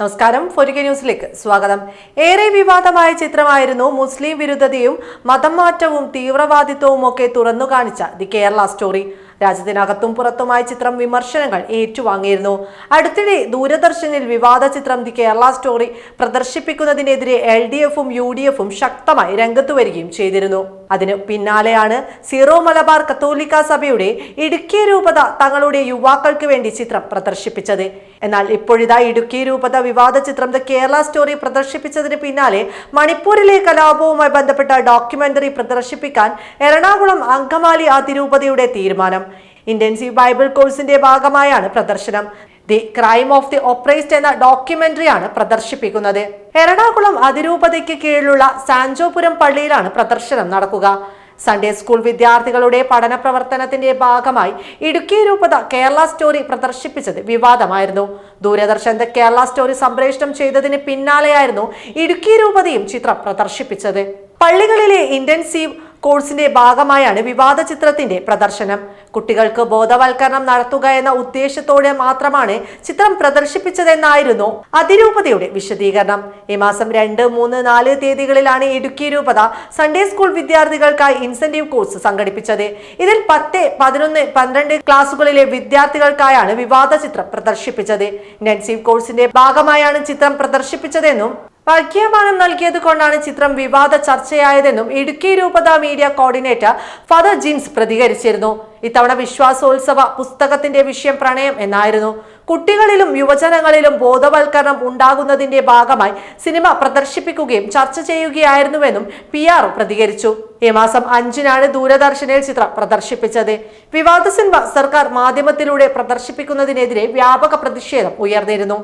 നമസ്കാരം. ഫൊരിക ന്യൂസിലേക്ക് സ്വാഗതം. ഏറെ വിവാദമായ ചിത്രമായിരുന്നു മുസ്ലിം വിരുദ്ധതയും മതം മാറ്റവും തീവ്രവാദിത്വവും ഒക്കെ തുറന്നു കാണിച്ച ദി കേരള സ്റ്റോറി. രാജ്യത്തിനകത്തും പുറത്തുമായ ചിത്രം വിമർശനങ്ങൾ ഏറ്റുവാങ്ങിയിരുന്നു. അടുത്തിടെ ദൂരദർശനിൽ വിവാദ ചിത്രം ദി കേരള സ്റ്റോറി പ്രദർശിപ്പിക്കുന്നതിനെതിരെ എൽ ഡി എഫും യു ഡി എഫും ശക്തമായി രംഗത്തു വരികയും ചെയ്തിരുന്നു. അതിന് പിന്നാലെയാണ് സീറോ മലബാർ കത്തോലിക്ക സഭയുടെ ഇടുക്കി രൂപത തങ്ങളുടെ യുവാക്കൾക്ക് വേണ്ടി ചിത്രം പ്രദർശിപ്പിച്ചത്. എന്നാൽ ഇപ്പോഴിതാ ഇടുക്കി രൂപത വിവാദ ചിത്രം ദ കേരള സ്റ്റോറി പ്രദർശിപ്പിച്ചതിന് പിന്നാലെ മണിപ്പൂരിലെ കലാപവുമായി ബന്ധപ്പെട്ട ഡോക്യുമെന്ററി പ്രദർശിപ്പിക്കാൻ എറണാകുളം അങ്കമാലി അതിരൂപതയുടെ തീരുമാനം. ഇന്റൻസീവ് ബൈബിൾ കോഴ്സിന്റെ ഭാഗമായാണ് പ്രദർശനം. The crime of the oppressed എന്ന ഡോക്യുമെന്ററിയാണ് പ്രദർശിപ്പിക്കുന്നത്. എറണാകുളം അതിരൂപതയ്ക്ക് കീഴിലുള്ള സാഞ്ചോപുരം പള്ളിയിലാണ് പ്രദർശനം നടക്കുക. സൺഡേ സ്കൂൾ വിദ്യാർത്ഥികളുടെ പഠന പ്രവർത്തനത്തിന്റെ ഭാഗമായി ഇടുക്കി രൂപത കേരള സ്റ്റോറി പ്രദർശിപ്പിച്ചത് വിവാദമായിരുന്നു. ദൂരദർശന്റെ കേരള സ്റ്റോറി സംപ്രേഷണം ചെയ്തതിന് പിന്നാലെയായിരുന്നു ഇടുക്കി രൂപതയും ചിത്രം പ്രദർശിപ്പിച്ചത്. പള്ളികളിലെ ഇന്റൻസീവ് കോഴ്സിന്റെ ഭാഗമായാണ് വിവാദ ചിത്രത്തിന്റെ പ്രദർശനം. കുട്ടികൾക്ക് ബോധവൽക്കരണം നടത്തുക എന്ന ഉദ്ദേശത്തോടെ മാത്രമാണ് ചിത്രം പ്രദർശിപ്പിച്ചതെന്നായിരുന്നു അതിരൂപതയുടെ വിശദീകരണം. ഈ മാസം രണ്ട് മൂന്ന് നാല് തീയതികളിലാണ് ഇടുക്കി രൂപത സൺഡേ സ്കൂൾ വിദ്യാർത്ഥികൾക്കായി ഇൻസെന്റീവ് കോഴ്സ് സംഘടിപ്പിച്ചത്. ഇതിൽ പത്ത് പതിനൊന്ന് പന്ത്രണ്ട് ക്ലാസുകളിലെ വിദ്യാർത്ഥികൾക്കായാണ് വിവാദ ചിത്രം പ്രദർശിപ്പിച്ചത് ഇന്റൻസീവ് കോഴ്സിന്റെ ഭാഗമായാണ് ചിത്രം പ്രദർശിപ്പിച്ചതെന്നും പ്രഖ്യാപനം നൽകിയത് കൊണ്ടാണ് ചിത്രം വിവാദ ചർച്ചയായതെന്നും ഇടുക്കി രൂപത മീഡിയ കോർഡിനേറ്റർ ഫദർ ജിൻസ് പ്രതികരിച്ചിരുന്നു. ഇത്തവണ വിശ്വാസോത്സവ പുസ്തകത്തിന്റെ വിഷയം പ്രണയം എന്നായിരുന്നു. കുട്ടികളിലും യുവജനങ്ങളിലും ബോധവൽക്കരണം ഉണ്ടാകുന്നതിന്റെ ഭാഗമായി സിനിമ പ്രദർശിപ്പിക്കുകയും ചർച്ച ചെയ്യുകയായിരുന്നുവെന്നും പി ആർ പ്രതികരിച്ചു. ഈ മാസം അഞ്ചിനാണ് ദൂരദർശനിൽ ചിത്രം പ്രദർശിപ്പിച്ചത്. വിവാദ സിനിമ സർക്കാർ മാധ്യമത്തിലൂടെ പ്രദർശിപ്പിക്കുന്നതിനെതിരെ വ്യാപക പ്രതിഷേധം ഉയർന്നിരുന്നു.